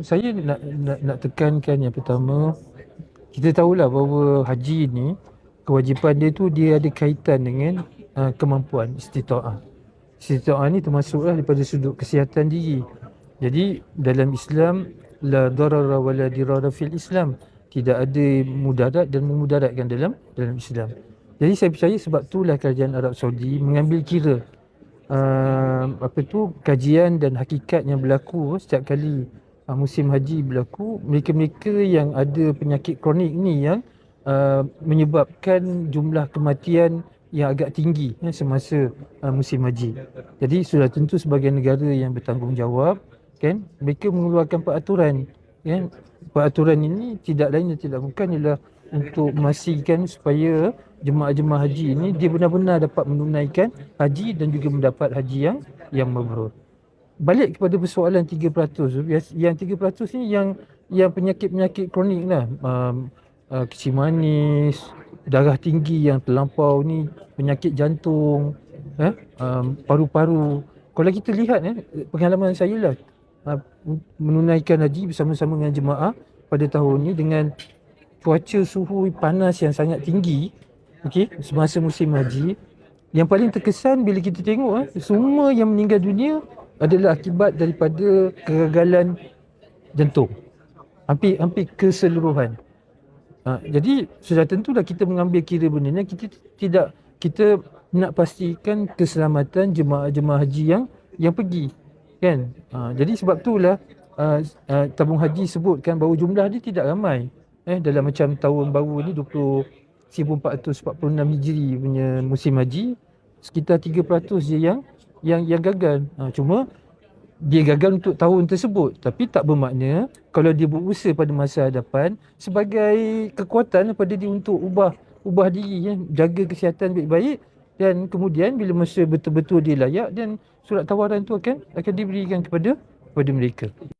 saya nak, nak nak tekankan yang pertama kita tahulah bahawa haji ni kewajipan dia tu dia ada kaitan dengan uh, kemampuan istitaah. Istitaah ni termasuklah daripada sudut kesihatan diri. Jadi dalam Islam la darara wa la dirara fil Islam. Tidak ada mudarat dan memudaratkan dalam dalam Islam. Jadi saya percaya sebab itulah kerajaan Arab Saudi mengambil kira uh, apa tu kajian dan hakikat yang berlaku setiap kali uh, musim haji berlaku mereka-mereka yang ada penyakit kronik ni yang uh, menyebabkan jumlah kematian yang agak tinggi ya, semasa uh, musim haji. Jadi sudah tentu sebagai negara yang bertanggungjawab kan mereka mengeluarkan peraturan kan peraturan ini tidak lain dan tidak bukan ialah untuk memastikan supaya jemaah-jemaah haji ini dia benar-benar dapat menunaikan haji dan juga mendapat haji yang yang mabrur. Balik kepada persoalan 3% tu, yang 3% ni yang yang penyakit-penyakit kronik lah. Um, uh, kecil manis, darah tinggi yang terlampau ni, penyakit jantung, eh, um, paru-paru. Kalau kita lihat eh, pengalaman saya lah uh, menunaikan haji bersama-sama dengan jemaah pada tahun ni dengan cuaca suhu panas yang sangat tinggi okey semasa musim haji yang paling terkesan bila kita tengok eh, semua yang meninggal dunia adalah akibat daripada kegagalan jantung. Hampir hampir keseluruhan. Ha, jadi sudah tentulah kita mengambil kira benda ni kita tidak kita nak pastikan keselamatan jemaah-jemaah haji yang yang pergi kan? Ha, jadi sebab itulah uh, uh, tabung haji sebutkan bahawa jumlah dia tidak ramai. Eh dalam macam tahun baru ni 20 1446 Hijri punya musim haji sekitar 3% je yang yang yang gagal. Ha, cuma dia gagal untuk tahun tersebut tapi tak bermakna kalau dia berusaha pada masa hadapan sebagai kekuatan pada dia untuk ubah ubah diri ya, jaga kesihatan baik-baik dan kemudian bila masa betul-betul dia layak dan surat tawaran tu akan akan diberikan kepada kepada mereka.